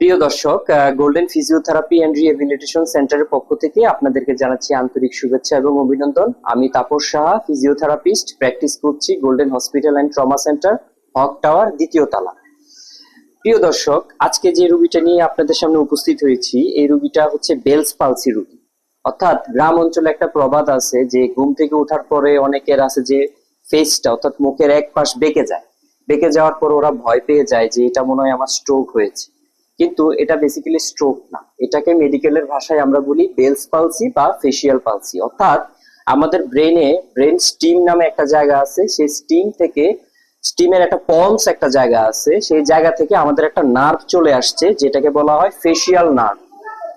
প্রিয় দর্শক golden physiotherapy and rehabilitation সেন্টারের পক্ষ থেকে আপনাদেরকে জানাচ্ছি আন্তরিক শুভেচ্ছা এবং অভিনন্দন। আমি তাপস সাহা ফিজিওথেরাপিস্ট প্র্যাকটিস করছি Golden Hospital and Trauma Centre Haque Tower দ্বিতীয় তলা। প্রিয় দর্শক, আজকে যে রুগীটা নিয়ে আপনাদের সামনে উপস্থিত হয়েছি, এই রুগীটা হচ্ছে বেলস পালসি রুগী। অর্থাৎ গ্রাম অঞ্চলে একটা প্রবাদ আছে যে ঘুম থেকে ওঠার পরে অনেকের আছে যে ফেসটা অর্থাৎ মুখের এক পাশ বেঁকে যায়। বেঁকে যাওয়ার পর ওরা ভয় পেয়ে যায় যে এটা মনে হয় আমার স্ট্রোক হয়েছে। কিন্তু এটা বেসিক্যালি স্ট্রোক না। এটাকে মেডিকেলের ভাষায় আমরা বলি বেলস পালসি বা ফেসিয়াল পালসি অর্থাৎ আমাদের ব্রেনে ব্রেন স্টিম নামে একটা জায়গা আছে, সেই স্টিম থেকে স্টিমের একটা পলস একটা জায়গা আছে, সেই জায়গা থেকে আমাদের একটা নার্ভ চলে আসছে, যেটাকে বলা হয় ফেসিয়াল নার্ভ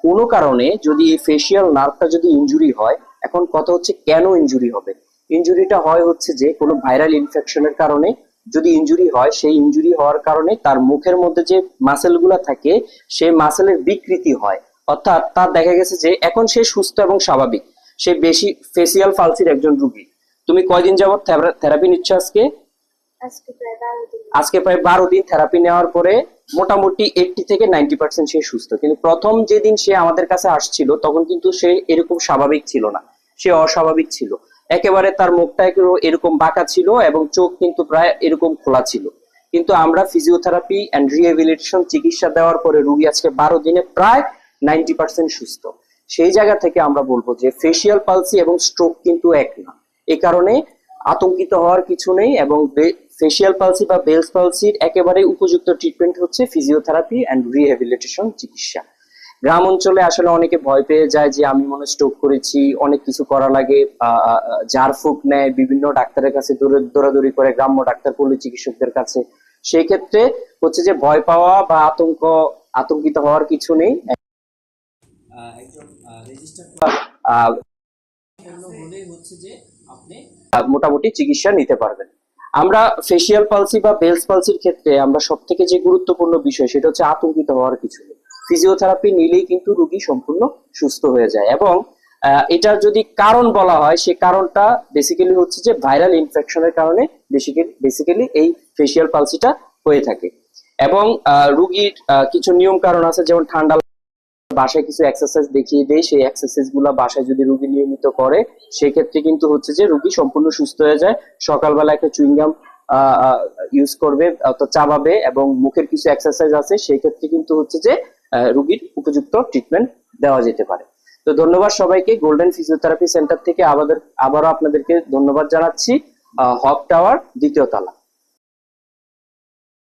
কোনো কারণে যদি এই ফেসিয়াল নার্ভটা যদি ইনজুরি হয়, এখন কথা হচ্ছে কেন ইনজুরি হবে? ইনজুরিটা হয় হচ্ছে যে কোনো ভাইরাল ইনফেকশনের কারণে যদি ইনজুরি হয় সেই ইনজুরি হওয়ার কারণে তার মুখের মধ্যে যে মাসেলগুলো থাকে সেই মাসেলের বিকৃতি হয়। অর্থাৎ তার দেখা গেছে যে এখন সে সুস্থ এবং স্বাভাবিক। সে বেশি ফেসিয়াল ফালসির একজন রুগী। তুমি কয়দিন যাবত থেরাপি নিচ্ছ আজকে? আজকে প্রায় বারো দিন। আজকে প্রায় বারো দিন থেরাপি নেওয়ার পরে মোটামুটি এইটটি থেকে নাইনটি পার্সেন্ট সে সুস্থ। কিন্তু প্রথম যেদিন সে আমাদের কাছে আসছিল তখন কিন্তু সে এরকম স্বাভাবিক ছিল না। সে অস্বাভাবিক ছিল। একেবারে তার মুখটা এরকম বাঁকা ছিল এবং চোখ কিন্তু প্রায় এরকম খোলা ছিল। কিন্তু আমরা ফিজিওথেরাপি অ্যান্ড রিহেবিলিটেশন চিকিৎসা দেওয়ার পরে রুগী আজকে বারো দিনে প্রায় নাইনটি পার্সেন্ট সুস্থ। সেই জায়গা থেকে আমরা বলব যে ফেসিয়াল পালসি এবং স্ট্রোক কিন্তু এক না। এই কারণে আতঙ্কিত হওয়ার কিছু নেই এবং ফেসিয়াল পালসি বা বেলস পালসির একেবারে উপযুক্ত ট্রিটমেন্ট হচ্ছে ফিজিওথেরাপি অ্যান্ড রিহ্যাবিলিটেশন চিকিৎসা। গ্রাম অঞ্চলে আসলে অনেকে ভয় পেয়ে যায় যে আমি মনে স্ট্রোক করেছি অনেক কিছু করা লাগে জার ফুক নেয় বিভিন্ন ডাক্তারের কাছে দৌড়ে- দৌড়াদৌড়ি করে গ্রাম্য ডাক্তার পল্লী চিকিৎসকদের কাছে। সেই ক্ষেত্রে হচ্ছে যে ভয় পাওয়া বা আতঙ্ক আতঙ্কিত হওয়ার কিছু নেই। মোটামুটি চিকিৎসা নিতে পারবেন। আমরা ফেসিয়াল পালসি বা বেলস পালসির ক্ষেত্রে আমরা সব থেকে যে গুরুত্বপূর্ণ বিষয় সেটা হচ্ছে আতঙ্কিত হওয়ার কিছু নেই। ফিজিওথেরাপি নিলেই কিন্তু রুগী সম্পূর্ণ সুস্থ হয়ে যায় এবং এটার যদি কারণ বলা হয়, সে কারণটা বেসিক্যালি হচ্ছে যে ভাইরাল ইনফেকশনের কারণে বেসিক্যালি এই ফেসিয়াল পালসিটা হয়ে থাকে। এবং রুগীর কিছু নিয়ম কারণ আছে, যেমন ঠান্ডা বাসায় কিছু এক্সারসাইজ দেখিয়ে দেয়, সেই এক্সারসাইজগুলা বাসায় যদি রুগী নিয়মিত করে, সেক্ষেত্রে কিন্তু হচ্ছে যে রুগী সম্পূর্ণ সুস্থ হয়ে যায়। সকালবেলা একটা চুইংগাম ইউজ করবে, অর্থাৎ চাবাবে এবং মুখের কিছু এক্সারসাইজ আছে, সেই ক্ষেত্রে কিন্তু হচ্ছে যে রুগীর উপযুক্ত ট্রিটমেন্ট দেওয়া যেতে পারে। তো ধন্যবাদ সবাইকে। গোল্ডেন ফিজিওথেরাপি সেন্টার থেকে আবার আবারও আপনাদেরকে ধন্যবাদ জানাচ্ছি। হক টাওয়ার দ্বিতীয় তলা।